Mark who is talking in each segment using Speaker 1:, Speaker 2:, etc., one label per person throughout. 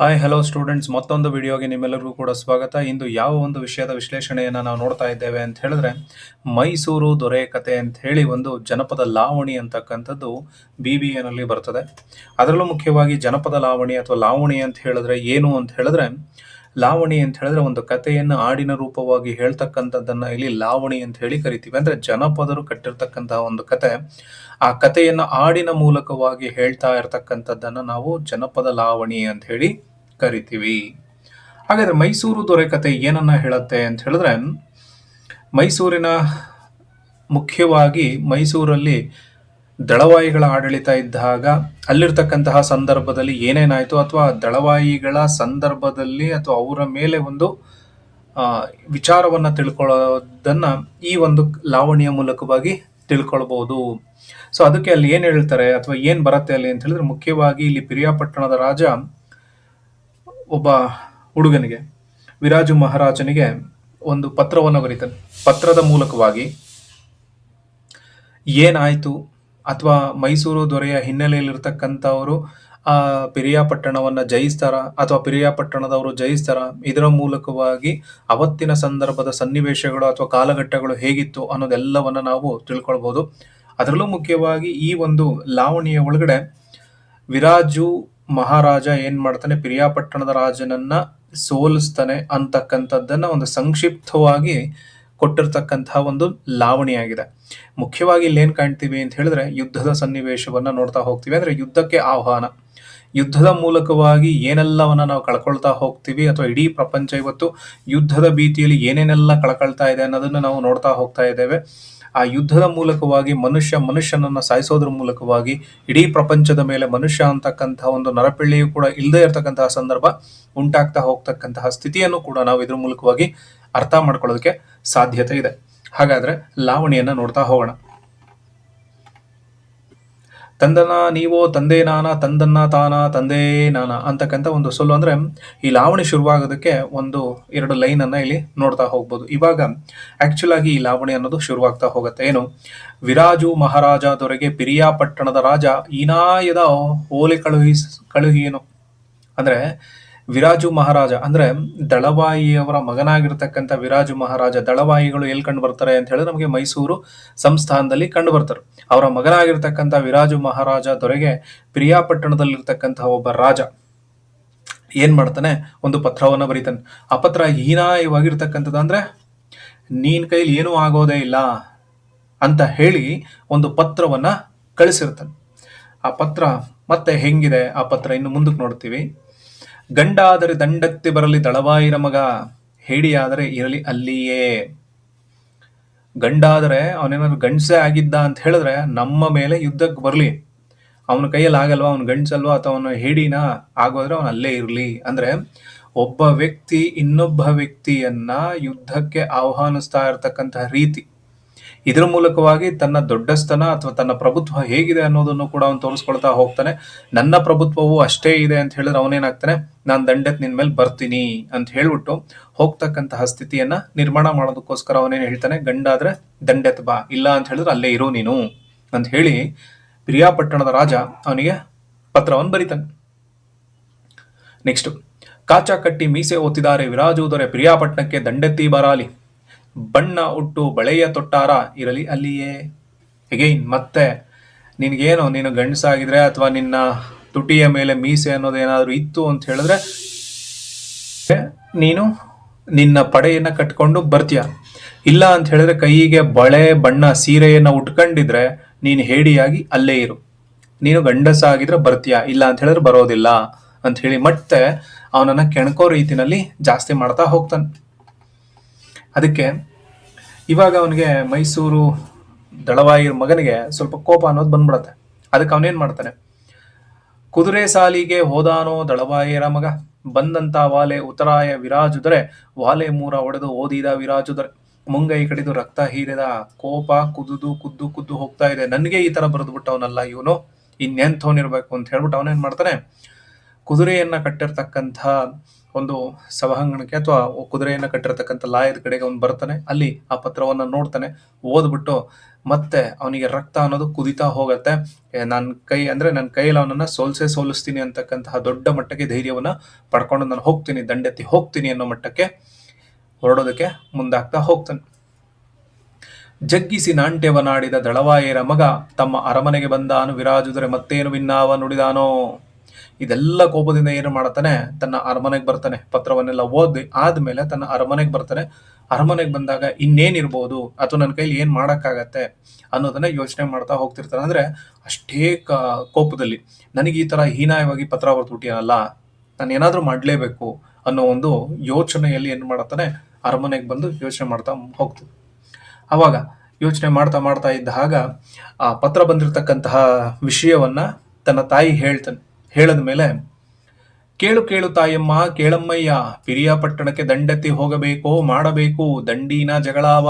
Speaker 1: Hi hello students ಮತ್ತೊಂದು ವಿಡಿಯೋಗೆ ನಿಮ್ಮೆಲ್ಲರಿಗೂ ಕೂಡ ಸ್ವಾಗತ. ಇಂದು ಯಾವ ಒಂದು ವಿಷಯದ ವಿಶ್ಲೇಷಣೆಯನ್ನು ನಾವು ನೋಡ್ತಾ ಇದ್ದೇವೆ ಅಂತ ಹೇಳಿದ್ರೆ, ಮೈಸೂರು ದೊರೆ ಕತೆ ಅಂತ ಹೇಳಿ ಒಂದು ಜನಪದ ಲಾವಣಿ ಅಂತಕ್ಕಂಥದ್ದು ಬಿ ಬಿ ಎನಲ್ಲಿ ಬರ್ತದೆ. ಅದರಲ್ಲೂ ಮುಖ್ಯವಾಗಿ ಜನಪದ ಲಾವಣಿ ಅಥವಾ ಲಾವಣಿ ಅಂತ ಹೇಳಿದ್ರೆ ಏನು ಅಂತ ಹೇಳಿದ್ರೆ ಲಾವಣಿ ಅಂತ ಹೇಳಿದ್ರೆ ಒಂದು ಕಥೆಯನ್ನು ಹಾಡಿನ ರೂಪವಾಗಿ ಹೇಳ್ತಕ್ಕಂಥದ್ದನ್ನ ಇಲ್ಲಿ ಲಾವಣಿ ಅಂತ ಹೇಳಿ ಕರಿತೀವಿ. ಅಂದ್ರೆ ಜನಪದರು ಕಟ್ಟಿರ್ತಕ್ಕಂತಹ ಒಂದು ಕತೆ ಆ ಕಥೆಯನ್ನು ಹಾಡಿನ ಮೂಲಕವಾಗಿ ಹೇಳ್ತಾ ಇರತಕ್ಕಂಥದ್ದನ್ನ ನಾವು ಜನಪದ ಲಾವಣಿ ಅಂತ ಹೇಳಿ ಕರಿತೀವಿ. ಹಾಗಾದ್ರೆ ಮೈಸೂರು ದೊರೆ ಕತೆ ಏನನ್ನ ಹೇಳುತ್ತೆ ಅಂತ ಹೇಳಿದ್ರೆ, ಮೈಸೂರಿನ ಮುಖ್ಯವಾಗಿ ಮೈಸೂರಲ್ಲಿ ದಳವಾಯಿಗಳ ಆಡಳಿತ ಇದ್ದಾಗ ಅಲ್ಲಿರ್ತಕ್ಕಂತಹ ಸಂದರ್ಭದಲ್ಲಿ ಏನೇನಾಯಿತು ಅಥವಾ ದಳವಾಯಿಗಳ ಸಂದರ್ಭದಲ್ಲಿ ಅಥವಾ ಅವರ ಮೇಲೆ ಒಂದು ವಿಚಾರವನ್ನು ತಿಳ್ಕೊಳ್ಳೋದನ್ನ ಈ ಒಂದು ಲಾವಣಿಯ ಮೂಲಕವಾಗಿ ತಿಳ್ಕೊಳ್ಬೋದು. ಸೊ ಅದಕ್ಕೆ ಅಲ್ಲಿ ಏನು ಹೇಳ್ತಾರೆ ಅಥವಾ ಏನು ಬರುತ್ತೆ ಅಲ್ಲಿ ಅಂತ ಹೇಳಿದ್ರೆ ಮುಖ್ಯವಾಗಿ ಇಲ್ಲಿ ಪಿರಿಯಾಪಟ್ಟಣದ ರಾಜ ಒಬ್ಬ ಹುಡುಗನಿಗೆ, ವಿರಾಜು ಮಹಾರಾಜನಿಗೆ ಒಂದು ಪತ್ರವನ್ನು ಬರೀತಾನೆ. ಪತ್ರದ ಮೂಲಕವಾಗಿ ಏನಾಯ್ತು? ಅಥವಾ ಮೈಸೂರು ದೊರೆಯ ಹಿನ್ನೆಲೆಯಲ್ಲಿರ್ತಕ್ಕಂಥವರು, ಆ ಪಿರಿಯಾಪಟ್ಟಣವನ್ನು ಜಯಿಸ್ತಾರ ಅಥವಾ ಪಿರಿಯಾಪಟ್ಟಣದವರು ಜಯಿಸ್ತಾರ, ಇದರ ಮೂಲಕವಾಗಿ ಅವತ್ತಿನ ಸಂದರ್ಭದ ಸನ್ನಿವೇಶಗಳು ಅಥವಾ ಕಾಲಘಟ್ಟಗಳು ಹೇಗಿತ್ತು ಅನ್ನೋದೆಲ್ಲವನ್ನು ನಾವು ತಿಳ್ಕೊಳ್ಬೋದು. ಅದರಲ್ಲೂ ಮುಖ್ಯವಾಗಿ ಈ ಒಂದು ಲಾವಣಿಯ ಒಳಗಡೆ ವಿರಾಜು ಮಹಾರಾಜ ಏನ್ ಮಾಡ್ತಾನೆ, ಪಿರಿಯಾಪಟ್ಟಣದ ರಾಜನನ್ನ ಸೋಲಿಸ್ತಾನೆ ಅಂತಕ್ಕಂಥದ್ದನ್ನ ಒಂದು ಸಂಕ್ಷಿಪ್ತವಾಗಿ ಕೊಟ್ಟಿರ್ತಕ್ಕಂತಹ ಒಂದು ಲಾವಣಿಯಾಗಿದೆ. ಮುಖ್ಯವಾಗಿ ಇಲ್ಲಿ ಏನು ಕಾಣ್ತೀವಿ ಅಂತ ಹೇಳಿದ್ರೆ ಯುದ್ಧದ ಸನ್ನಿವೇಶವನ್ನ ನೋಡ್ತಾ ಹೋಗ್ತೀವಿ. ಅಂದ್ರೆ ಯುದ್ಧಕ್ಕೆ ಆಹ್ವಾನ. ಯುದ್ಧದ ಮೂಲಕವಾಗಿ ಏನೆಲ್ಲವನ್ನ ನಾವು ಕಳ್ಕೊಳ್ತಾ ಹೋಗ್ತೀವಿ ಅಥವಾ ಇಡೀ ಪ್ರಪಂಚ ಇವತ್ತು ಯುದ್ಧದ ಭೀತಿಯಲ್ಲಿ ಏನೇನೆಲ್ಲ ಕಳ್ಕೊಳ್ತಾ ಇದೆ ಅನ್ನೋದನ್ನ ನಾವು ನೋಡ್ತಾ ಹೋಗ್ತಾ ಇದ್ದೇವೆ. ಆ ಯುದ್ಧದ ಮೂಲಕವಾಗಿ ಮನುಷ್ಯ ಮನುಷ್ಯನನ್ನ ಸಾಯಿಸೋದ್ರ ಮೂಲಕವಾಗಿ ಇಡೀ ಪ್ರಪಂಚದ ಮೇಲೆ ಮನುಷ್ಯ ಅಂತಕ್ಕಂತಹ ಒಂದು ನರಪಿಳ್ಳಿಯು ಕೂಡ ಇಲ್ಲದೇ ಇರತಕ್ಕಂತಹ ಸಂದರ್ಭ ಉಂಟಾಗ್ತಾ ಹೋಗ್ತಕ್ಕಂತಹ ಸ್ಥಿತಿಯನ್ನು ಕೂಡ ನಾವು ಇದ್ರ ಮೂಲಕವಾಗಿ ಅರ್ಥ ಮಾಡ್ಕೊಳ್ಳೋದಕ್ಕೆ ಸಾಧ್ಯತೆ ಇದೆ. ಹಾಗಾದ್ರೆ ಲಾವಣಿಯನ್ನ ನೋಡ್ತಾ ಹೋಗೋಣ. ತಂದನ ನೀವೋ ತಂದೆ ನಾನ, ತಂದನ್ನ ತಾನ, ತಂದೆ ನಾನ ಅಂತಕ್ಕಂಥ ಒಂದು ಸೊಲ್ಲು ಅಂದ್ರೆ ಈ ಲಾವಣಿ ಶುರುವಾಗೋದಕ್ಕೆ ಒಂದು ಎರಡು ಲೈನ್ ಅನ್ನ ಇಲ್ಲಿ ನೋಡ್ತಾ ಹೋಗ್ಬೋದು. ಇವಾಗ ಆಕ್ಚುಲ್ ಆಗಿ ಈ ಲಾವಣಿ ಅನ್ನೋದು ಶುರುವಾಗ್ತಾ ಹೋಗುತ್ತೆ. ಏನು? ವಿರಾಜು ಮಹಾರಾಜ ದೊರೆಗೆ ಪಿರಿಯಾಪಟ್ಟಣದ ರಾಜ ಇನಾಯದ ಓಲೆ ಕಳುಹಿಸ್ ಕಳುಹಿಯನು? ಅಂದ್ರೆ ವಿರಾಜು ಮಹಾರಾಜ ಅಂದ್ರೆ ದಳವಾಯಿಯವರ ಮಗನಾಗಿರ್ತಕ್ಕಂಥ ವಿರಾಜು ಮಹಾರಾಜ ದಳವಾಯಿಗಳು ಎಲ್ಲಿ ಕಂಡು ಬರ್ತಾರೆ ಅಂತ ಹೇಳಿದ್ರೆ ನಮಗೆ ಮೈಸೂರು ಸಂಸ್ಥಾನದಲ್ಲಿ ಕಂಡು ಬರ್ತಾರೆ. ಅವರ ಮಗನಾಗಿರ್ತಕ್ಕಂಥ ವಿರಾಜು ಮಹಾರಾಜ ದೊರೆಗೆ ಪ್ರಿಯಾಪಟ್ಟಣದಲ್ಲಿರ್ತಕ್ಕಂಥ ಒಬ್ಬ ರಾಜ ಏನ್ ಮಾಡ್ತಾನೆ? ಒಂದು ಪತ್ರವನ್ನ ಬರೀತಾನೆ. ಆ ಪತ್ರ ಹೀನಾಯವಾಗಿರ್ತಕ್ಕಂಥದ್ದು ಅಂದ್ರೆ ನೀನ್ ಕೈಲಿ ಏನೂ ಆಗೋದೇ ಇಲ್ಲ ಅಂತ ಹೇಳಿ ಒಂದು ಪತ್ರವನ್ನ ಕಳಿಸಿರ್ತಾನೆ. ಆ ಪತ್ರ ಮತ್ತೆ ಹೆಂಗಿದೆ? ಆ ಪತ್ರ ಇನ್ನು ಮುಂದಕ್ಕೆ ನೋಡ್ತೀವಿ. ಗಂಡಾದರೆ ದಂಡತ್ತಿ ಬರಲಿ ದಳವಾಯಿರ ಮಗ ಹೇಡಿಯಾದರೆ ಇರಲಿ ಅಲ್ಲಿಯೇ. ಗಂಡಾದರೆ ಅವನೇನಾದ್ರು ಗಂಡಸೆ ಆಗಿದ್ದ ಅಂತ ಹೇಳಿದ್ರೆ ನಮ್ಮ ಮೇಲೆ ಯುದ್ಧಕ್ಕೆ ಬರಲಿ. ಅವನ ಕೈಯಲ್ಲಿ ಆಗಲ್ವಾ? ಅವನ ಗಂಡಸಲ್ವಾ? ಅಥವಾ ಅವನ ಹೇಡಿನ? ಆಗೋದ್ರೆ ಅವನು ಅಲ್ಲೇ ಇರಲಿ. ಅಂದ್ರೆ ಒಬ್ಬ ವ್ಯಕ್ತಿ ಇನ್ನೊಬ್ಬ ವ್ಯಕ್ತಿಯನ್ನ ಯುದ್ಧಕ್ಕೆ ಆಹ್ವಾನಿಸ್ತಾ ಇರತಕ್ಕಂತಹ ರೀತಿ. ಇದರ ಮೂಲಕವಾಗಿ ತನ್ನ ದೊಡ್ಡಸ್ತನ ಅಥವಾ ತನ್ನ ಪ್ರಭುತ್ವ ಹೇಗಿದೆ ಅನ್ನೋದನ್ನು ಕೂಡ ಅವನು ತೋರಿಸ್ಕೊಳ್ತಾ ಹೋಗ್ತಾನೆ. ನನ್ನ ಪ್ರಭುತ್ವವು ಅಷ್ಟೇ ಇದೆ ಅಂತ ಹೇಳಿದ್ರೆ ಅವನೇನಾಗ್ತಾನೆ? ನಾನು ದಂಡಕ್ಕೆ ನಿನ್ ಮೇಲೆ ಬರ್ತೀನಿ ಅಂತ ಹೇಳ್ಬಿಟ್ಟು ಹೋಗ್ತಕ್ಕಂತಹ ಸ್ಥಿತಿಯನ್ನ ನಿರ್ಮಾಣ ಮಾಡೋದಕ್ಕೋಸ್ಕರ ಅವನೇನು ಹೇಳ್ತಾನೆ, ಗಂಡಾದ್ರೆ ದಂಡೆತ್ ಬಾ, ಇಲ್ಲ ಅಂತ ಹೇಳಿದ್ರೆ ಅಲ್ಲೇ ಇರು ನೀನು ಅಂತ ಹೇಳಿ ಪ್ರಿಯಾಪಟ್ಟಣದ ರಾಜ ಅವನಿಗೆ ಪತ್ರವನ್ನು ಬರೀತಾನೆ. ನೆಕ್ಸ್ಟ್ ಕಾಚ ಕಟ್ಟಿ ಮೀಸೆ ಒತ್ತಿದ್ದಾರೆ ವಿರಾಜುವುದರೆ ದೊರೆ ಪ್ರಿಯಾಪಟ್ಟಣಕ್ಕೆ ದಂಡೆತ್ತಿ ಬರಾಲಿ. ಬಣ್ಣ ಉಟ್ಟು ಬಳೆಯ ತೊಟ್ಟಾರ ಇರಲಿ ಅಲ್ಲಿಯೇ. ಎಗೈನ್ ಮತ್ತೆ ನಿನಗೇನು, ನೀನು ಗಂಡಸಾಗಿದ್ರೆ ಅಥವಾ ನಿನ್ನ ತುಟಿಯ ಮೇಲೆ ಮೀಸೆ ಅನ್ನೋದೇನಾದ್ರೂ ಇತ್ತು ಅಂತ ಹೇಳಿದ್ರೆ, ನೀನು ನಿನ್ನ ಪಡೆಯನ್ನ ಕಟ್ಕೊಂಡು ಬರ್ತೀಯ. ಇಲ್ಲ ಅಂತ ಹೇಳಿದ್ರೆ ಕೈಗೆ ಬಳೆ, ಬಣ್ಣ, ಸೀರೆಯನ್ನ ಉಟ್ಕೊಂಡಿದ್ರೆ ನೀನು ಹೇಡಿಯಾಗಿ ಅಲ್ಲೇ ಇರು. ನೀನು ಗಂಡಸ ಆಗಿದ್ರೆ ಬರ್ತೀಯ. ಇಲ್ಲ ಅಂತ ಹೇಳಿದ್ರೆ ಬರೋದಿಲ್ಲ ಅಂತ ಹೇಳಿ ಮತ್ತೆ ಅವನನ್ನ ಕೆಣಕೋ ರೀತಿನಲ್ಲಿ ಜಾಸ್ತಿ ಮಾಡ್ತಾ ಹೋಗ್ತಾನೆ. ಅದಕ್ಕೆ ಇವಾಗ ಅವನಿಗೆ ಮೈಸೂರು ದಳವಾಯಿ ಮಗನಿಗೆ ಸ್ವಲ್ಪ ಕೋಪ ಅನ್ನೋದು ಬಂದ್ಬಿಡತ್ತೆ. ಅದಕ್ಕೆ ಅವನೇನ್ ಮಾಡ್ತಾನೆ? ಕುದುರೆ ಸಾಲಿಗೆ ಹೋದಾನೋ ದಳವಾಯಿಯರ ಮಗ. ಬಂದಂತ ವಾಲೆ ಉತ್ತರಾಯ ವಿರಾಜುದರೆ, ವಾಲೆ ಮೂರ ಒಡೆದು ಓದಿದ ವಿರಾಜುದರೆ. ಮುಂಗೈ ಕಡಿದು ರಕ್ತ ಹೀರಿದ ಕೋಪ ಕುದುದು ಕುದ್ದು ಕುದ್ದು ಹೋಗ್ತಾ ಇದೆ. ನನಗೆ ಈ ತರ ಬರೆದು ಬಿಟ್ಟವನಲ್ಲ ಇವನು. ಇನ್ನೆಂಥವನಿರ್ಬೇಕು ಅಂತ ಹೇಳ್ಬಿಟ್ಟು ಅವನೇನ್ ಮಾಡ್ತಾನೆ? ಕುದುರೆಯನ್ನ ಕಟ್ಟಿರ್ತಕ್ಕಂಥ ಒಂದು ಸಭಾಂಗಣಕ್ಕೆ ಅಥವಾ ಕುದುರೆಯನ್ನ ಕಟ್ಟಿರ್ತಕ್ಕಂಥ ಲಾಯದ ಕಡೆಗೆ ಅವನು ಬರ್ತಾನೆ. ಅಲ್ಲಿ ಆ ಪತ್ರವನ್ನ ನೋಡ್ತಾನೆ. ಓದ್ಬಿಟ್ಟು ಮತ್ತೆ ಅವನಿಗೆ ರಕ್ತ ಅನ್ನೋದು ಕುದಿತಾ ಹೋಗತ್ತೆ. ನನ್ನ ಕೈ ಅಂದ್ರೆ ನನ್ನ ಕೈಯಲ್ಲಿ ಅವನನ್ನ ಸೋಲ್ಸೆ ಸೋಲಿಸ್ತೀನಿ ಅಂತಕ್ಕಂತಹ ದೊಡ್ಡ ಮಟ್ಟಕ್ಕೆ ಧೈರ್ಯವನ್ನ ಪಡ್ಕೊಂಡು ನಾನು ಹೋಗ್ತೀನಿ, ದಂಡೆತ್ತಿ ಹೋಗ್ತೀನಿ ಅನ್ನೋ ಮಟ್ಟಕ್ಕೆ ಹೊರಡೋದಕ್ಕೆ ಮುಂದಾಗ್ತಾ ಹೋಗ್ತಾನೆ. ಜಗ್ಗಿಸಿ ನಾಂಟ್ಯವನಾಡಿದ ದಳವಾಯರ ಮಗ ತಮ್ಮ ಅರಮನೆಗೆ ಬಂದಾನು, ವಿರಾಜುದರೆ ಮತ್ತೇನು ವಿನ್ನಾವ ನುಡಿದಾನೋ? ಇದೆಲ್ಲ ಕೋಪದಿಂದ ಏನು ಮಾಡ್ತಾನೆ? ತನ್ನ ಅರಮನೆಗೆ ಬರ್ತಾನೆ, ಪತ್ರವನ್ನೆಲ್ಲ ಓದಿ ಆದ್ಮೇಲೆ ತನ್ನ ಅರಮನೆಗೆ ಬರ್ತಾನೆ. ಅರಮನೆಗೆ ಬಂದಾಗ ಇನ್ನೇನಿರ್ಬೋದು ಅಥವಾ ನನ್ನ ಕೈಲಿ ಏನು ಮಾಡೋಕ್ಕಾಗತ್ತೆ ಅನ್ನೋದನ್ನ ಯೋಚನೆ ಮಾಡ್ತಾ ಹೋಗ್ತಿರ್ತಾರೆ. ಅಂದ್ರೆ ಅಷ್ಟೇ ಕೋಪದಲ್ಲಿ ನನಗೆ ಈ ಥರ ಹೀನಾಯವಾಗಿ ಪತ್ರ ಬರೆದ್ಬಿಟ್ಟಿಯಲ್ಲ ನಾನು ಏನಾದರೂ ಮಾಡಲೇಬೇಕು ಅನ್ನೋ ಒಂದು ಯೋಚನೆಯಲ್ಲಿ ಏನು ಮಾಡ್ತಾನೆ ಅರಮನೆಗೆ ಬಂದು ಯೋಚನೆ ಮಾಡ್ತಾ ಹೋಗ್ತಾನೆ ಅವಾಗ ಯೋಚನೆ ಮಾಡ್ತಾ ಮಾಡ್ತಾ ಇದ್ದ ಹಾಗ, ಆ ಪತ್ರ ಬಂದಿರತಕ್ಕಂತಹ ವಿಷಯವನ್ನ ತನ್ನ ತಾಯಿ ಹೇಳ್ತಾನೆ ಹೇಳಿದ ಮೇಲೆ ಕೇಳು ಕೇಳು ತಾಯಮ್ಮ, ಕೇಳಮ್ಮಯ್ಯ ಪಿರಿಯಾಪಟ್ಟಣಕ್ಕೆ ದಂಡೆತ್ತಿ ಹೋಗಬೇಕೋ, ಮಾಡಬೇಕು, ದಂಡಿನ ಜಗಳಾವ.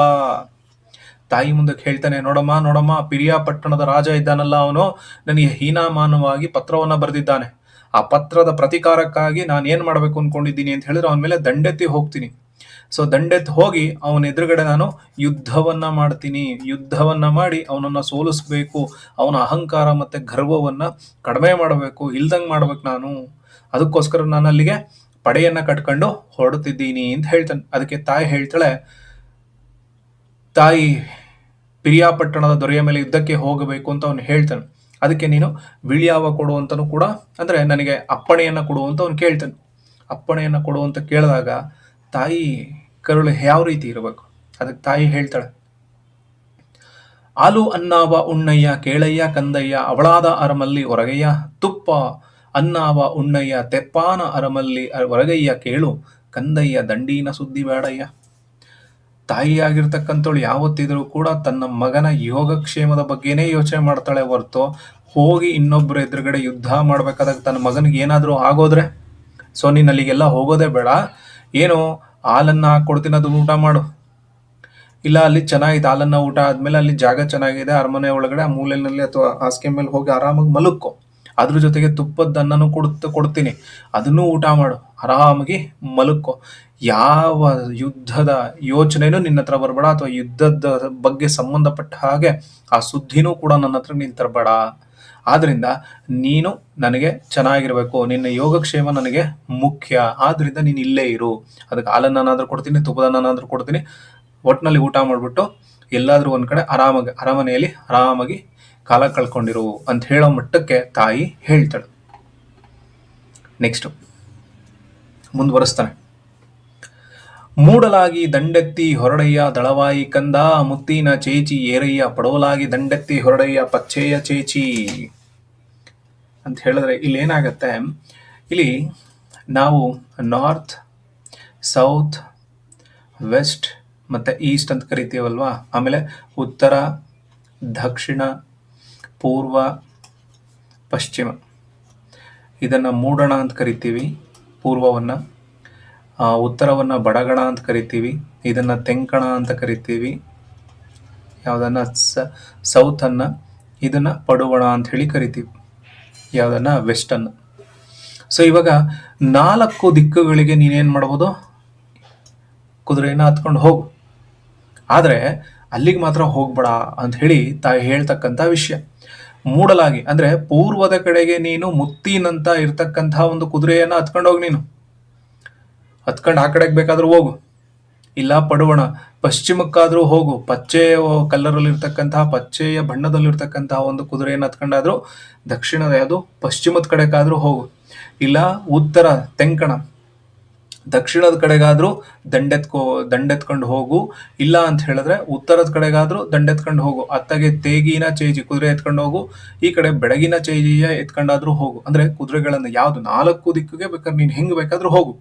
Speaker 1: ತಾಯಿ ಮುಂದಕ್ಕೆ ಹೇಳ್ತಾನೆ ನೋಡಮ್ಮ ನೋಡಮ್ಮ ಪಿರಿಯಾಪಟ್ಟಣದ ರಾಜ ಇದ್ದಾನಲ್ಲ ಅವನು, ನನಗೆ ಹೀನಾಮಾನವಾಗಿ ಪತ್ರವನ್ನ ಬರೆದಿದ್ದಾನೆ. ಆ ಪತ್ರದ ಪ್ರತಿಕಾರಕ್ಕಾಗಿ ನಾನು ಏನು ಮಾಡಬೇಕು ಅನ್ಕೊಂಡಿದ್ದೀನಿ ಅಂತ ಹೇಳಿದ್ರೆ ಅವನ ದಂಡೆತ್ತಿ ಹೋಗ್ತೀನಿ. ಸೊ ದಂಡೆತ್ತಿ ಹೋಗಿ ಅವನ ಎದುರುಗಡೆ ನಾನು ಯುದ್ಧವನ್ನ ಮಾಡ್ತೀನಿ. ಯುದ್ಧವನ್ನ ಮಾಡಿ ಅವನನ್ನ ಸೋಲಿಸ್ಬೇಕು, ಅವನ ಅಹಂಕಾರ ಮತ್ತೆ ಗರ್ವವನ್ನ ಕಡಿಮೆ ಮಾಡಬೇಕು, ಇಲ್ದಂಗ್ ಮಾಡ್ಬೇಕು ನಾನು. ಅದಕ್ಕೋಸ್ಕರ ನಾನು ಅಲ್ಲಿಗೆ ಪಡೆಯನ್ನ ಕಟ್ಕೊಂಡು ಹೊರಡುತ್ತಿದ್ದೀನಿ ಅಂತ ಹೇಳ್ತಾನೆ. ಅದಕ್ಕೆ ತಾಯಿ ಹೇಳ್ತಾಳೆ, ತಾಯಿ, ಪಿರಿಯಾಪಟ್ಟಣದ ದೊರೆಯ ಮೇಲೆ ಯುದ್ಧಕ್ಕೆ ಹೋಗಬೇಕು ಅಂತ ಅವನು ಹೇಳ್ತಾನೆ. ಅದಕ್ಕೆ ನೀನು ವಿಳಿಯಾವ ಕೊಡು ಕೂಡ, ಅಂದ್ರೆ ನನಗೆ ಅಪ್ಪಣೆಯನ್ನು ಕೊಡು ಅಂತ ಅವನು ಕೇಳ್ತಾನೆ. ಅಪ್ಪಣೆಯನ್ನು ಕೊಡು ಅಂತ ಕೇಳಿದಾಗ ತಾಯಿ ಕರುಳು ಯಾವ ರೀತಿ ಇರಬೇಕು? ಅದಕ್ಕೆ ತಾಯಿ ಹೇಳ್ತಾಳೆ, ಆಲು ಅನ್ನಾವ ಉಣ್ಣಯ್ಯ, ಕೇಳಯ್ಯ, ಕಂದಯ್ಯ, ಅವಳಾದ ಅರಮಲ್ಲಿ ಹೊರಗಯ್ಯ ತುಪ್ಪ ಅನ್ನಾವ ಉಣ್ಣಯ್ಯ ತೆಪ್ಪಾನ ಅರಮಲ್ಲಿ ಹೊರಗಯ್ಯ ಕೇಳು, ಕಂದಯ್ಯ ದಂಡೀನ ಸುದ್ದಿ ಬೇಡಯ್ಯ. ತಾಯಿಯಾಗಿರ್ತಕ್ಕಂಥವಳು ಯಾವತ್ತಿದ್ರೂ ಕೂಡ ತನ್ನ ಮಗನ ಯೋಗಕ್ಷೇಮದ ಬಗ್ಗೆನೇ ಯೋಚನೆ ಮಾಡ್ತಾಳೆ ಹೊರತು ಹೋಗಿ ಇನ್ನೊಬ್ಬರ ಎದುರುಗಡೆ ಯುದ್ಧ ಮಾಡ್ಬೇಕಾದಾಗ ತನ್ನ ಮಗನಿಗೆ ಏನಾದರೂ ಆಗೋದ್ರೆ? ಸೊ ನೀನು ಅಲ್ಲಿಗೆಲ್ಲ ಹೋಗೋದೇ ಬೇಡ. ಏನು, ಹಾಲನ್ನ ಕೊಡ್ತೀನಿ ಅದು ಊಟ ಮಾಡು. ಇಲ್ಲ, ಅಲ್ಲಿ ಚೆನ್ನಾಗಿದೆ, ಹಾಲನ್ನ ಊಟ ಆದ್ಮೇಲೆ ಅಲ್ಲಿ ಜಾಗ ಚೆನ್ನಾಗಿದೆ, ಅರಮನೆ ಒಳಗಡೆ, ಆ ಮೂಲೆಯಲ್ಲಿ ಅಥವಾ ಹಾಸಿಗೆ ಮೇಲೆ ಹೋಗಿ ಆರಾಮಾಗಿ ಮಲಕ್ಕೋ ಅದ್ರ ಜೊತೆಗೆ ತುಪ್ಪದ ಅನ್ನನೂ ಕೊಡ್ತ, ಕೊಡ್ತೀನಿ. ಅದನ್ನು ಊಟ ಮಾಡು. ಆರಾಮಾಗಿ ಮಲಕ್ಕೋ ಯಾವ ಯುದ್ಧದ ಯೋಚನೆಯೂ ನಿನ್ನ ಹತ್ರ ಬರಬೇಡ. ಅಥವಾ ಯುದ್ಧದ ಬಗ್ಗೆ ಸಂಬಂಧಪಟ್ಟ ಹಾಗೆ ಆ ಸುದ್ದಿನೂ ಕೂಡ ನನ್ನ ಹತ್ರ ನೀನು ತರಬೇಡ ಆದ್ರಿಂದ ನೀನು ನನಗೆ ಚೆನ್ನಾಗಿರಬೇಕು. ನಿನ್ನ ಯೋಗಕ್ಷೇಮ ನನಗೆ ಮುಖ್ಯ. ಆದ್ರಿಂದ ನೀನು ಇಲ್ಲೇ ಇರು. ಅದಕ್ಕೆ ಹಾಲನ್ನಾದ್ರೂ ಕೊಡ್ತೀನಿ ತುಪ್ಪದನ್ನಾದ್ರೂ ಕೊಡ್ತೀನಿ. ಒಟ್ಟಿನಲ್ಲಿ ಊಟ ಮಾಡಿಬಿಟ್ಟು ಎಲ್ಲಾದರೂ ಒಂದು ಕಡೆ ಆರಾಮಾಗಿ, ಅರಮನೆಯಲ್ಲಿ ಆರಾಮಾಗಿ ಕಾಲ ಕಳ್ಕೊಂಡಿರು ಅಂತ ಹೇಳೋ ಮಟ್ಟಕ್ಕೆ ತಾಯಿ ಹೇಳ್ತಾಳೆ. ನೆಕ್ಸ್ಟ್ ಮುಂದುವರೆಸ್ತಾನೆ. ಮೂಡಲಾಗಿ ದಂಡೆತ್ತಿ ಹೊರಡಯ್ಯ ದಳವಾಯಿ ಕಂದ, ಮುತ್ತಿನ ಚೇಚಿ ಏರಯ್ಯ ಪಡವಲಾಗಿ ದಂಡೆತ್ತಿ ಹೊರಡಯ್ಯ ಪಚ್ಚೆಯ ಚೇಚಿ. ಅಂತ ಹೇಳಿದ್ರೆ ಇಲ್ಲಿ ಏನಾಗತ್ತೆ? ಇಲ್ಲಿ ನಾವು ನಾರ್ತ್ ಸೌತ್ ವೆಸ್ಟ್ ಮತ್ತೆ ಈಸ್ಟ್ ಅಂತ ಕರಿತೀವಲ್ವಾ? ಆಮೇಲೆ ಉತ್ತರ, ದಕ್ಷಿಣ ಪೂರ್ವ, ಪಶ್ಚಿಮ. ಇದನ್ನು ಮೂಡಣ ಅಂತ ಕರಿತೀವಿ, ಪೂರ್ವವನ್ನು. ಉತ್ತರವನ್ನು ಬಡಗಣ ಅಂತ ಕರಿತೀವಿ, ಇದನ್ನು ತೆಂಕಣ ಅಂತ ಕರಿತೀವಿ. ಯಾವುದನ್ನು ಸ ಸೌತನ್ನು ಇದನ್ನು ಪಡುವಣ ಅಂತ ಹೇಳಿ ಕರಿತೀವಿ. ಯಾವುದನ್ನು? ವೆಸ್ಟನ್ನು ಸೊ, ಇವಾಗ ನಾಲ್ಕು ದಿಕ್ಕುಗಳಿಗೆ ನೀನೇನು ಮಾಡ್ಬೋದು? ಕುದುರೆಯನ್ನು ಹತ್ಕೊಂಡು ಹೋಗು. ಆದರೆ ಅಲ್ಲಿಗೆ ಮಾತ್ರ ಹೋಗ್ಬೇಡ ಅಂತ ಹೇಳಿ ತಾಯಿ ಹೇಳ್ತಕ್ಕಂಥ ವಿಷಯ. ಮೂಡಲಾಗಿ. ಅಂದ್ರೆ ಪೂರ್ವದ ಕಡೆಗೆ ನೀನು ಮುತ್ತಿನಂತ ಇರ್ತಕ್ಕಂತಹ ಒಂದು ಕುದುರೆಯನ್ನ ಹತ್ಕೊಂಡು ಹೋಗಿ ನೀನು. ಹತ್ಕೊಂಡು ಆ ಕಡೆಗೆ ಬೇಕಾದ್ರೂ ಹೋಗು. ಇಲ್ಲ ಪಡುವಣ, ಪಶ್ಚಿಮಕ್ಕಾದ್ರೂ ಹೋಗು. ಪಚ್ಚೆಯ ಕಲ್ಲರಲ್ಲಿ ಇರ್ತಕ್ಕಂತಹ ಪಚ್ಚೆಯ ಬಣ್ಣದಲ್ಲಿರ್ತಕ್ಕಂತಹ ಒಂದು ಕುದುರೆಯನ್ನು ಹತ್ಕೊಂಡಾದ್ರೂ ದಕ್ಷಿಣದ ಯಾವುದು, ಪಶ್ಚಿಮದ ಕಡೆಗಾದ್ರೂ ಹೋಗು. ಇಲ್ಲ ಉತ್ತರ ತೆಂಕಣ ದಕ್ಷಿಣದ ಕಡೆಗಾದರೂ ದಂಡೆತ್ಕೋ, ದಂಡೆತ್ಕೊಂಡು ಹೋಗು. ಇಲ್ಲ ಅಂತ ಹೇಳಿದ್ರೆ ಉತ್ತರದ ಕಡೆಗಾದರೂ ದಂಡೆತ್ಕೊಂಡು ಹೋಗು. ಅತ್ತಗೆ ತೇಗಿನ ಚೇಜಿ, ಕುದುರೆ ಎತ್ಕೊಂಡು ಹೋಗು. ಈ ಕಡೆ ಬೆಳಗಿನ ಚೇಜಿಯ ಎತ್ಕೊಂಡಾದ್ರೂ ಹೋಗು. ಅಂದ್ರೆ ಕುದುರೆಗಳನ್ನು ಯಾವ್ದು ನಾಲ್ಕು ದಿಕ್ಕಿಗೆ ಬೇಕಾದ್ರೆ ನೀನು ಹೆಂಗೆ ಬೇಕಾದ್ರೂ ಹೋಗು.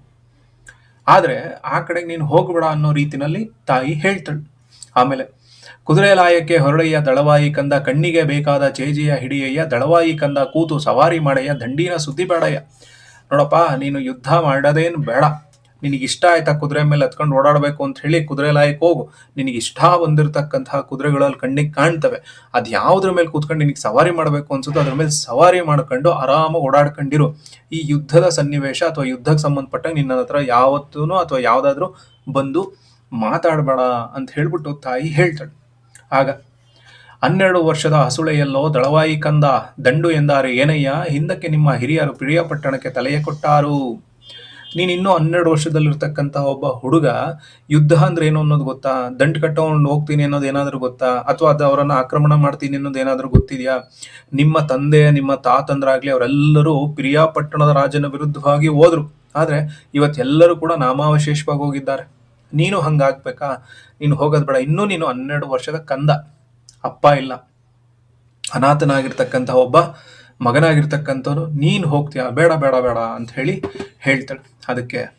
Speaker 1: ಆದರೆ ಆ ಕಡೆಗೆ ನೀನು ಹೋಗ್ಬೇಡ ಅನ್ನೋ ರೀತಿನಲ್ಲಿ ತಾಯಿ ಹೇಳ್ತಾಳೆ. ಆಮೇಲೆ ಕುದುರೆ ಲಾಯಕ್ಕೆ ಹೊರಡಯ್ಯ ದಳವಾಯಿ ಕಂದ, ಕಣ್ಣಿಗೆ ಬೇಕಾದ ಚೇಜಿಯ ಹಿಡಿಯಯ್ಯ, ದಳವಾಯಿ ಕಂದ ಕೂತು ಸವಾರಿ ಮಾಡಯ್ಯ, ದಂಡಿನ ಸುದ್ದಿ ಬೇಡಯ್ಯ. ನೋಡಪ್ಪ, ನೀನು ಯುದ್ಧ ಮಾಡೋದೇನು ಬೇಡ. ನಿನಗೆ ಇಷ್ಟ ಆಯ್ತಾ ಕುದುರೆ ಮೇಲೆ ಹತ್ಕೊಂಡು ಓಡಾಡಬೇಕು ಅಂತ ಹೇಳಿ ಕುದುರೆ ಲಾಯಕ್ಕೆ ಹೋಗು. ನಿನಗೆ ಇಷ್ಟ ಬಂದಿರತಕ್ಕಂತಹ ಕುದುರೆಗಳಲ್ಲಿ ಕಣ್ಣಿಗೆ ಕಾಣ್ತವೆ. ಅದು ಯಾವುದ್ರ ಮೇಲೆ ಕೂತ್ಕೊಂಡು ನಿನಗೆ ಸವಾರಿ ಮಾಡಬೇಕು ಅನ್ಸುತ್ತೋ ಅದ್ರ ಮೇಲೆ ಸವಾರಿ ಮಾಡ್ಕೊಂಡು ಆರಾಮಾಗಿ ಓಡಾಡ್ಕೊಂಡಿರು. ಈ ಯುದ್ಧದ ಸನ್ನಿವೇಶ ಅಥವಾ ಯುದ್ಧಕ್ಕೆ ಸಂಬಂಧಪಟ್ಟಂಗೆ ನಿನ್ನ ಹತ್ರ ಯಾವತ್ತೂ ಅಥವಾ ಯಾವುದಾದ್ರೂ ಬಂದು ಮಾತಾಡಬೇಡ ಅಂತ ಹೇಳ್ಬಿಟ್ಟು ತಾಯಿ ಹೇಳ್ತಾಳೆ. ಆಗ ಹನ್ನೆರಡು ವರ್ಷದ ಹಸುಳೆಯಲ್ಲೋ ದಳವಾಯಿ ಕಂದ ದಂಡು ಎಂದಾರೆ, ಏನಯ್ಯ, ಹಿಂದಕ್ಕೆ ನಿಮ್ಮ ಹಿರಿಯರು ಪ್ರಿಯಪಟ್ಟಣಕ್ಕೆ ತಲೆಯ ಕೊಟ್ಟಾರು? ನೀನು ಇನ್ನೂ ಹನ್ನೆರಡು ವರ್ಷದಲ್ಲಿರ್ತಕ್ಕಂಥ ಒಬ್ಬ ಹುಡುಗ ಯುದ್ಧ ಅಂದ್ರೆ ಏನು ಅನ್ನೋದು ಗೊತ್ತಾ? ದಂಟ್ ಕಟ್ಟಕೊಂಡು ಹೋಗ್ತೀನಿ ಅನ್ನೋದು ಏನಾದರೂ ಗೊತ್ತಾ? ಅಥವಾ ಅದು ಅವರನ್ನ ಆಕ್ರಮಣ ಮಾಡ್ತೀನಿ ಅನ್ನೋದು ಏನಾದರೂ ಗೊತ್ತಿದೆಯಾ? ನಿಮ್ಮ ತಂದೆ, ನಿಮ್ಮ ತಾತಂದ್ರಾಗ್ಲಿ ಅವರೆಲ್ಲರೂ ಪ್ರಿಯಾಪಟ್ಟಣದ ರಾಜನ ವಿರುದ್ಧವಾಗಿ ಹೋದ್ರು. ಆದ್ರೆ ಇವತ್ತೆಲ್ಲರೂ ಕೂಡ ನಾಮಾವಶೇಷವಾಗಿ ಹೋಗಿದ್ದಾರೆ. ನೀನು ಹಂಗಾಗ್ಬೇಕಾ? ನೀನು ಹೋಗೋದು ಬೇಡ. ಇನ್ನೂ ನೀನು ಹನ್ನೆರಡು ವರ್ಷದ ಕಂದ. ಅಪ್ಪ ಇಲ್ಲ. ಅನಾಥನಾಗಿರ್ತಕ್ಕಂಥ ಒಬ್ಬ ಮಗನಾಗಿರ್ತಕ್ಕಂಥವ್ನು, ನೀನು ಹೋಗ್ತೀಯ? ಬೇಡ ಬೇಡ ಬೇಡ ಅಂತ ಹೇಳಿ ಹೇಳ್ತಾಳೆ. ಅದಕ್ಕೆ,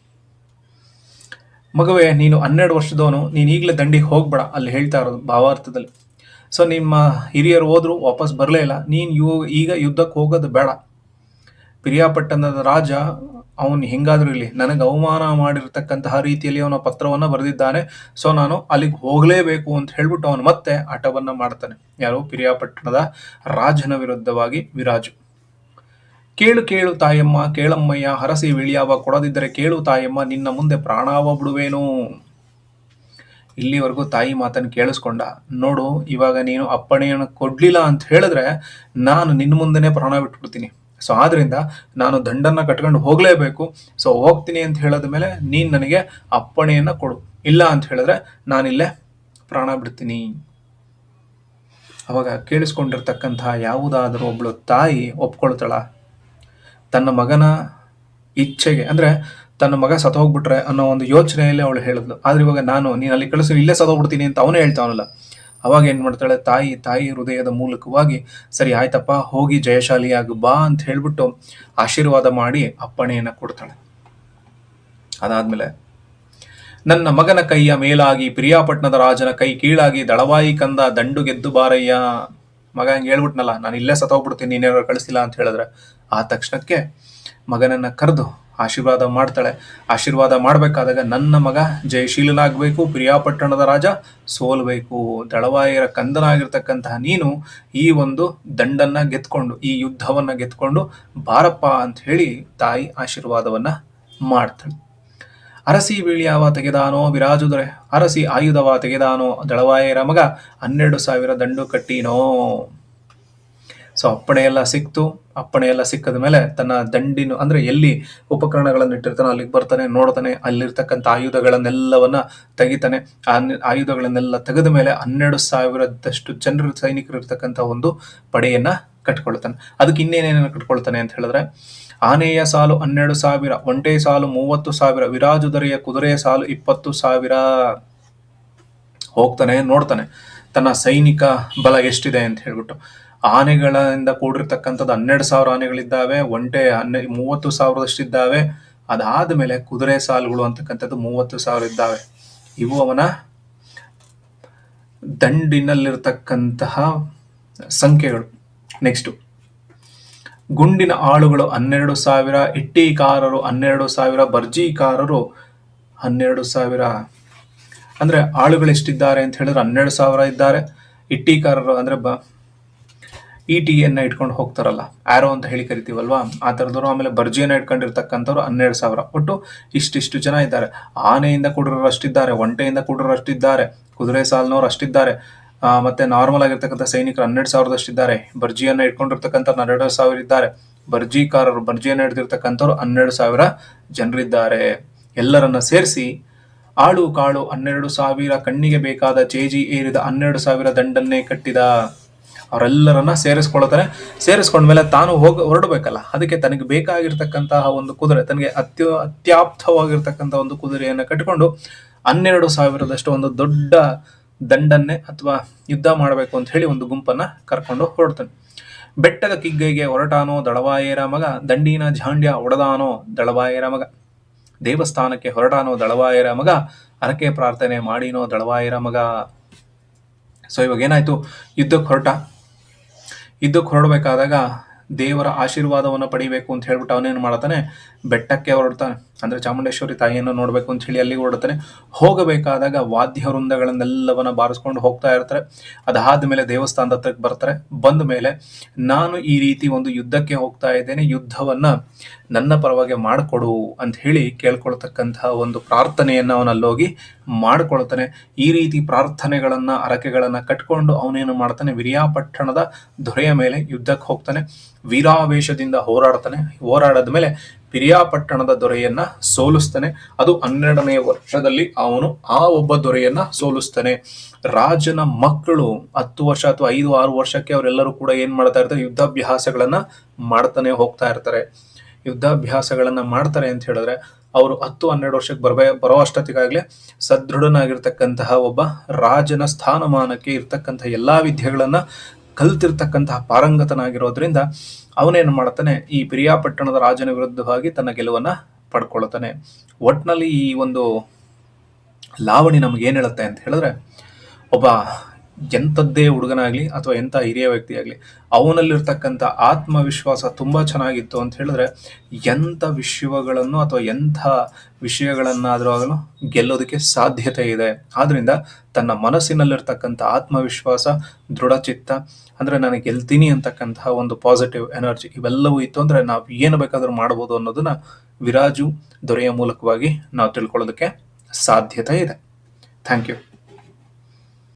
Speaker 1: ಮಗುವೆ, ನೀನು ಹನ್ನೆರಡು ವರ್ಷದವನು, ನೀನು ಈಗಲೇ ದಂಡಿಗೆ ಹೋಗ್ಬೇಡ ಅಲ್ಲಿ ಹೇಳ್ತಾ ಇರೋದು ಭಾವಾರ್ಥದಲ್ಲಿ. ಸೊ ನಿಮ್ಮ ಹಿರಿಯರು ಹೋದರೂ, ವಾಪಸ್ ಬರಲೇ ಇಲ್ಲ. ನೀನು ಯು ಈಗ ಯುದ್ಧಕ್ಕೆ ಹೋಗೋದು ಬೇಡ. ಪಿರಿಯಾಪಟ್ಟಣದ ರಾಜ ಅವನು ಹೆಂಗಾದ್ರೂ ಇಲ್ಲಿ ನನಗೆ ಅವಮಾನ ಮಾಡಿರ್ತಕ್ಕಂತಹ ರೀತಿಯಲ್ಲಿ ಅವನ ಪತ್ರವನ್ನ ಬರೆದಿದ್ದಾನೆ. ಸೊ ನಾನು ಅಲ್ಲಿಗೆ ಹೋಗಲೇಬೇಕು ಅಂತ ಹೇಳ್ಬಿಟ್ಟು ಅವನು ಮತ್ತೆ ಆಟವನ್ನ ಮಾಡ್ತಾನೆ. ಯಾರು ಪಿರಿಯಾಪಟ್ಟಣದ ರಾಜನ ವಿರುದ್ಧವಾಗಿ ವಿರಾಜು. ಕೇಳು ಕೇಳು ತಾಯಮ್ಮ, ಕೇಳಮ್ಮಯ್ಯ, ಹರಸಿ ವಿಳಿಯಾವ ಕೊಡದಿದ್ದರೆ ಕೇಳು ತಾಯಮ್ಮ, ನಿನ್ನ ಮುಂದೆ ಪ್ರಾಣಾವ ಬಿಡುವೇನು? ಇಲ್ಲಿವರೆಗೂ ತಾಯಿ ಮಾತನ್ನು ಕೇಳಿಸ್ಕೊಂಡ. ನೋಡು, ಇವಾಗ ನೀನು ಅಪ್ಪಣೆಯನ್ನು ಕೊಡ್ಲಿಲ್ಲ ಅಂತ ಹೇಳಿದ್ರೆ ನಾನು ನಿನ್ನ ಮುಂದೆನೆ ಪ್ರಾಣ ಬಿಟ್ಬಿಡ್ತೀನಿ. ಸೊ ಆದ್ರಿಂದ ನಾನು ದಂಡನ್ನ ಕಟ್ಕೊಂಡು ಹೋಗಲೇಬೇಕು. ಸೊ ಹೋಗ್ತೀನಿ ಅಂತ ಹೇಳದ ಮೇಲೆ ನೀನ್ ನನಗೆ ಅಪ್ಪಣೆಯನ್ನ ಕೊಡು. ಇಲ್ಲ ಅಂತ ಹೇಳಿದ್ರೆ ನಾನಿಲ್ಲೇ ಪ್ರಾಣ ಬಿಡ್ತೀನಿ. ಅವಾಗ ಕೇಳಿಸ್ಕೊಂಡಿರ್ತಕ್ಕಂತಹ ಯಾವುದಾದರೂ ಒಬ್ಬಳು ತಾಯಿ ಒಪ್ಕೊಳ್ತಾಳ. ತನ್ನ ಮಗನ ಇಚ್ಛೆಗೆ, ಅಂದ್ರೆ ತನ್ನ ಮಗ ಸತ್ತೋಗ್ಬಿಟ್ರೆ ಅನ್ನೋ ಒಂದು ಯೋಚನೆಯಲ್ಲಿ ಅವಳು ಹೇಳಿದ್ಲು. ಆದ್ರೆ ಇವಾಗ ನಾನು, ನೀನು ಅಲ್ಲಿ ಕಳಿಸು, ಇಲ್ಲೇ ಸತ್ತೋಗ್ಬಿಡ್ತೀನಿ ಅಂತ ಅವನೇ ಹೇಳ್ತಾವನಲ್ಲ ಅವಾಗ ಏನು ಮಾಡ್ತಾಳೆ, ತಾಯಿ ತಾಯಿ ಹೃದಯದ ಮೂಲಕವಾಗಿ, ಸರಿ ಆಯ್ತಪ್ಪ, ಹೋಗಿ ಜಯಶಾಲಿಯಾಗು ಬಾ ಅಂತ ಹೇಳ್ಬಿಟ್ಟು ಆಶೀರ್ವಾದ ಮಾಡಿ ಅಪ್ಪಣೆಯನ್ನ ಕೊಡ್ತಾಳೆ. ಅದಾದ್ಮೇಲೆ, ನನ್ನ ಮಗನ ಕೈಯ ಮೇಲಾಗಿ, ಪ್ರಿಯಾಪಟ್ಟಣದ ರಾಜನ ಕೈ ಕೀಳಾಗಿ, ದಳವಾಯಿ ಕಂದ ದಂಡು ಗೆದ್ದು ಬಾರಯ್ಯ. ಮಗ ಹಂಗೆ ಹೇಳ್ಬಿಟ್ನಲ್ಲ, ನಾನು ಇಲ್ಲೇ ಸತ್ತೋಗ್ಬಿಡ್ತೀನಿ ನೀನೇನಾರು ಕಳಿಸಿಲ್ಲ ಅಂತ ಹೇಳಿದ್ರೆ ಆ ತಕ್ಷಣಕ್ಕೆ ಮಗನನ್ನ ಕರೆದು ಆಶೀರ್ವಾದ ಮಾಡ್ತಾಳೆ. ಆಶೀರ್ವಾದ ಮಾಡಬೇಕಾದಾಗ ನನ್ನ ಮಗ ಜಯಶೀಲನಾಗಬೇಕು, ಪ್ರಿಯಾಪಟ್ಟಣದ ರಾಜ ಸೋಲ್ಬೇಕು. ದಳವಾಯರ ಕಂದನಾಗಿರ್ತಕ್ಕಂತಹ ನೀನು ಈ ಒಂದು ದಂಡನ್ನ ಗೆದ್ಕೊಂಡು, ಈ ಯುದ್ಧವನ್ನ ಗೆದ್ಕೊಂಡು ಬಾರಪ್ಪ ಅಂತ ಹೇಳಿ ತಾಯಿ ಆಶೀರ್ವಾದವನ್ನ ಮಾಡ್ತಾಳೆ. ಅರಸಿ ಬೀಳಿಯಾವ ತೆಗೆದಾನೋ ವಿರಾಜುದರೆ ಅರಸಿ ಆಯುಧವ ತೆಗೆದಾನೋ ದಳವಾಯರ ಮಗ ಹನ್ನೆರಡು ಸಾವಿರ ದಂಡು ಕಟ್ಟಿನೋ. ಸೊ, ಅಪ್ಪಣೆ ಎಲ್ಲ ಸಿಕ್ತು. ಅಪ್ಪಣೆ ಎಲ್ಲ ಸಿಕ್ಕದ ಮೇಲೆ ತನ್ನ ದಂಡಿನ, ಅಂದ್ರೆ ಎಲ್ಲಿ ಉಪಕರಣಗಳನ್ನು ಇಟ್ಟಿರ್ತಾನೋ ಅಲ್ಲಿಗೆ ಬರ್ತಾನೆ, ನೋಡ್ತಾನೆ, ಅಲ್ಲಿರ್ತಕ್ಕಂಥ ಆಯುಧಗಳನ್ನೆಲ್ಲವನ್ನ ತೆಗಿತಾನೆ. ಆ ಆಯುಧಗಳನ್ನೆಲ್ಲ ತೆಗೆದ ಮೇಲೆ ಹನ್ನೆರಡು ಸಾವಿರದಷ್ಟು ಜನರು, ಸೈನಿಕರು ಇರ್ತಕ್ಕಂತ ಒಂದು ಪಡೆಯನ್ನ ಕಟ್ಕೊಳ್ತಾನೆ ಅದಕ್ಕೆ ಇನ್ನೇನೇನ ಕಟ್ಕೊಳ್ತಾನೆ ಅಂತ ಹೇಳಿದ್ರೆ, ಆನೆಯ ಸಾಲು ಹನ್ನೆರಡು ಸಾವಿರ, ಒಂಟೆ ಸಾಲು ಮೂವತ್ತು ಸಾವಿರ ವಿರಾಜುದರೆಯ ಕುದುರೆಯ ಸಾಲು ಇಪ್ಪತ್ತು ಸಾವಿರ. ಹೋಗ್ತಾನೆ, ನೋಡ್ತಾನೆ, ತನ್ನ ಸೈನಿಕ ಬಲ ಎಷ್ಟಿದೆ ಅಂತ ಹೇಳ್ಬಿಟ್ಟು. ಆನೆಗಳಿಂದ ಕೂಡಿರ್ತಕ್ಕಂಥದ್ದು ಹನ್ನೆರಡು ಸಾವಿರ ಆನೆಗಳಿದ್ದಾವೆ, ಒಂಟೆ ಹನ್ನೆ, ಮೂವತ್ತು ಸಾವಿರದಷ್ಟಿದ್ದಾವೆ. ಅದಾದ ಮೇಲೆ ಕುದುರೆ ಸಾಲುಗಳು ಅಂತಕ್ಕಂಥದ್ದು ಮೂವತ್ತು ಸಾವಿರ ಇದ್ದಾವೆ. ಇವು ಅವನ ದಂಡಿನಲ್ಲಿರ್ತಕ್ಕಂತಹ ಸಂಖ್ಯೆಗಳು. ನೆಕ್ಸ್ಟ್ ಗುಂಡಿನ ಆಳುಗಳು ಹನ್ನೆರಡು ಸಾವಿರ ಇಟ್ಟಿಕಾರರು ಹನ್ನೆರಡು ಸಾವಿರ ಬರ್ಜಿಕಾರರು ಹನ್ನೆರಡು ಸಾವಿರ. ಅಂದ್ರೆ ಆಳುಗಳು ಎಷ್ಟಿದ್ದಾರೆ ಅಂತ ಹೇಳಿದ್ರೆ ಹನ್ನೆರಡು ಸಾವಿರ ಇದ್ದಾರೆ. ಇಟ್ಟಿಕಾರರು ಅಂದ್ರೆ ಬ ಇಟಿಯನ್ನ ಇಟ್ಕೊಂಡು ಹೋಗ್ತಾರಲ್ಲ ಆರೋ ಅಂತ ಹೇಳಿ ಕರಿತೀವಲ್ವಾ? ಆ ಥರದವರು ಆಮೇಲೆ ಬರ್ಜಿಯನ್ನ ಇಟ್ಕೊಂಡಿರ್ತಕ್ಕಂಥವ್ರು ಹನ್ನೆರಡು ಸಾವಿರ. ಒಟ್ಟು ಇಷ್ಟಿಷ್ಟು ಜನ ಇದ್ದಾರೆ. ಆನೆಯಿಂದ ಕೂಡಿರೋರು ಅಷ್ಟಿದ್ದಾರೆ ಒಂಟೆಯಿಂದ ಕೂಡಿರೋರು ಅಷ್ಟಿದ್ದಾರೆ ಕುದುರೆ ಸಾಲಿನವ್ರು ಅಷ್ಟಿದ್ದಾರೆ ಮತ್ತೆ ನಾರ್ಮಲ್ ಆಗಿರ್ತಕ್ಕಂಥ ಸೈನಿಕರು ಹನ್ನೆರಡು ಸಾವಿರದಷ್ಟಿದ್ದಾರೆ. ಬರ್ಜಿಯನ್ನ ಇಟ್ಕೊಂಡಿರ್ತಕ್ಕಂಥ ಹನ್ನೆರಡು ಸಾವಿರ ಇದ್ದಾರೆ. ಬರ್ಜಿಕಾರರು, ಬರ್ಜಿಯನ್ನ ಹಿಡಿದಿರ್ತಕ್ಕಂಥವ್ರು ಹನ್ನೆರಡು ಸಾವಿರ ಜನರಿದ್ದಾರೆ. ಎಲ್ಲರನ್ನ ಸೇರಿಸಿ ಆಳು ಕಾಳು ಹನ್ನೆರಡು ಸಾವಿರ ಕಣ್ಣಿಗೆ ಬೇಕಾದ ಚೇಜಿ ಏರಿದ ಹನ್ನೆರಡು ಸಾವಿರ ದಂಡನ್ನೇ ಕಟ್ಟಿದ ಅವರೆಲ್ಲರನ್ನ ಸೇರಿಸ್ಕೊಳ್ತಾರೆ. ಸೇರಿಸ್ಕೊಂಡ್ಮೇಲೆ ತಾನು ಹೋಗಿ, ಹೊರಡಬೇಕಲ್ಲ. ಅದಕ್ಕೆ ತನಗೆ ಬೇಕಾಗಿರ್ತಕ್ಕಂತಹ ಒಂದು ಕುದುರೆ, ತನಗೆ ಅತ್ಯ, ಅತ್ಯಾಪ್ತವಾಗಿರ್ತಕ್ಕಂಥ ಒಂದು ಕುದುರೆಯನ್ನು ಕಟ್ಟಿಕೊಂಡು ಹನ್ನೆರಡು ಸಾವಿರದಷ್ಟು ಒಂದು ದೊಡ್ಡ ದಂಡನ್ನೇ ಅಥವಾ ಯುದ್ಧ ಮಾಡಬೇಕು ಅಂತ ಹೇಳಿ ಒಂದು ಗುಂಪನ್ನು ಕರ್ಕೊಂಡು ಹೊರಡ್ತಾನೆ. ಬೆಟ್ಟದ ಕಿಗ್ಗೈಗೆ ಹೊರಟಾನೋ ದಳವಾಯೇರ ಮಗ, ದಂಡಿನ ಝಾಂಡ್ಯ ಒಡದಾನೋ ದಳವಾಯೇರ ಮಗ. ದೇವಸ್ಥಾನಕ್ಕೆ ಹೊರಟಾನೋ ದಳವಾಯರ ಮಗ ಅರಕೆ ಪ್ರಾರ್ಥನೆ ಮಾಡಿನೋ ದಳವಾಯರ ಮಗ. ಸೊ ಇವಾಗ ಏನಾಯ್ತು? ಯುದ್ಧಕ್ಕೆ ಹೊರಟ. ಯುದ್ಧಕ್ಕೆ ಹೊರಡಬೇಕಾದಾಗ ದೇವರ ಆಶೀರ್ವಾದವನ್ನು ಪಡಿಬೇಕು ಅಂತ ಹೇಳ್ಬಿಟ್ಟು ಅವನೇನು ಮಾಡ್ತಾನೆ? ಬೆಟ್ಟಕ್ಕೆ ಹೊರಡ್ತಾನೆ. ಅಂದರೆ ಚಾಮುಂಡೇಶ್ವರಿ ತಾಯಿಯನ್ನು ನೋಡಬೇಕು ಅಂತ ಹೇಳಿ ಅಲ್ಲಿಗೆ ಹೊರಡ್ತಾನೆ. ಹೋಗಬೇಕಾದಾಗ ವಾದ್ಯ ವೃಂದಗಳನ್ನೆಲ್ಲವನ್ನ ಬಾರಿಸ್ಕೊಂಡು ಹೋಗ್ತಾ ಇರ್ತಾರೆ. ಅದಾದ ಮೇಲೆ ದೇವಸ್ಥಾನದ ಹತ್ರಕ್ಕೆ ಬರ್ತಾರೆ. ಬಂದ ಮೇಲೆ ನಾನು ಈ ರೀತಿ ಒಂದು ಯುದ್ಧಕ್ಕೆ ಹೋಗ್ತಾ ಇದ್ದೇನೆ. ಯುದ್ಧವನ್ನ ನನ್ನ ಪರವಾಗಿ ಮಾಡಿಕೊಡು ಅಂತ ಹೇಳಿ ಕೇಳ್ಕೊಳ್ತಕ್ಕಂತಹ ಒಂದು ಪ್ರಾರ್ಥನೆಯನ್ನು ಅವನಲ್ಲೋಗಿ ಮಾಡ್ಕೊಳ್ತಾನೆ. ಈ ರೀತಿ ಪ್ರಾರ್ಥನೆಗಳನ್ನ, ಅರಕೆಗಳನ್ನ ಕಟ್ಕೊಂಡು ಅವನೇನು ಮಾಡ್ತಾನೆ? ವಿರಿಯಾಪಟ್ಟಣದ ದೊರೆಯ ಮೇಲೆ ಯುದ್ಧಕ್ಕೆ ಹೋಗ್ತಾನೆ. ವೀರಾವೇಶದಿಂದ ಹೋರಾಡ್ತಾನೆ. ಹೋರಾಡದ ಮೇಲೆ ಪಿರಿಯಾಪಟ್ಟಣದ ದೊರೆಯನ್ನ ಸೋಲಿಸ್ತಾನೆ. ಅದು ಹನ್ನೆರಡನೇ ವರ್ಷದಲ್ಲಿ ಅವನು ಆ ಒಬ್ಬ ದೊರೆಯನ್ನ ಸೋಲಿಸ್ತಾನೆ. ರಾಜನ ಮಕ್ಕಳು ಹತ್ತು ವರ್ಷ ಅಥವಾ ಐದು, ಆರು ವರ್ಷಕ್ಕೆ ಅವರೆಲ್ಲರೂ ಕೂಡ ಏನ್ ಮಾಡ್ತಾ ಇರ್ತಾರೆ? ಯುದ್ಧಾಭ್ಯಾಸಗಳನ್ನ ಮಾಡ್ತಾನೆ ಹೋಗ್ತಾ ಇರ್ತಾರೆ. ಯುದ್ಧಾಭ್ಯಾಸಗಳನ್ನ ಮಾಡ್ತಾರೆ ಅಂತ ಹೇಳಿದ್ರೆ ಅವರು ಹತ್ತು, ಹನ್ನೆರಡು ವರ್ಷಕ್ಕೆ ಬರಬೇ, ಬರೋ ಅಷ್ಟೊತ್ತಿಗಾಗಲೇ ಸದೃಢನಾಗಿರ್ತಕ್ಕಂತಹ ಒಬ್ಬ ರಾಜನ ಸ್ಥಾನಮಾನಕ್ಕೆ ಇರ್ತಕ್ಕಂತಹ ಎಲ್ಲಾ ವಿದ್ಯೆಗಳನ್ನ ಕಲ್ತಿರ್ತಕ್ಕಂತಹ ಪಾರಂಗತನಾಗಿರೋದ್ರಿಂದ ಅವನೇನು ಮಾಡ್ತಾನೆ, ಈ ಪಿರಿಯಾಪಟ್ಟಣದ ರಾಜನ ವಿರುದ್ಧವಾಗಿ ತನ್ನ ಗೆಲುವನ್ನ ಪಡ್ಕೊಳ್ತಾನೆ. ಒಟ್ನಲ್ಲಿ ಈ ಒಂದು ಲಾವಣಿ ನಮ್ಗೆ ಏನು ಹೇಳುತ್ತೆ ಅಂತ ಹೇಳಿದ್ರೆ, ಒಬ್ಬ ಎಂಥದ್ದೇ ಹುಡುಗನಾಗ್ಲಿ ಅಥವಾ ಎಂಥ ಹಿರಿಯ ವ್ಯಕ್ತಿ ಆಗಲಿ ಅವನಲ್ಲಿರ್ತಕ್ಕಂಥ ಆತ್ಮವಿಶ್ವಾಸ ತುಂಬ ಚೆನ್ನಾಗಿತ್ತು ಅಂತ ಹೇಳಿದ್ರೆ, ಎಂಥ ವಿಷಯಗಳನ್ನು ಅಥವಾ ಎಂಥ ವಿಷಯಗಳನ್ನಾದರೂ ಆಗಲು ಗೆಲ್ಲೋದಕ್ಕೆ ಸಾಧ್ಯತೆ ಇದೆ. ಆದ್ದರಿಂದ ತನ್ನ ಮನಸ್ಸಿನಲ್ಲಿರ್ತಕ್ಕಂಥ ಆತ್ಮವಿಶ್ವಾಸ, ದೃಢಚಿತ್ತ, ಅಂದರೆ ನಾನು ಗೆಲ್ತೀನಿ ಅಂತಕ್ಕಂತಹ ಒಂದು ಪಾಸಿಟಿವ್ ಎನರ್ಜಿ ಇವೆಲ್ಲವೂ ಇತ್ತು ಅಂದರೆ ನಾವು ಏನು ಬೇಕಾದರೂ ಮಾಡ್ಬೋದು ಅನ್ನೋದನ್ನ ವಿರಾಜು ದೊರೆಯ ಮೂಲಕವಾಗಿ ನಾವು ತಿಳ್ಕೊಳ್ಳೋದಕ್ಕೆ ಸಾಧ್ಯತೆ ಇದೆ. Thank you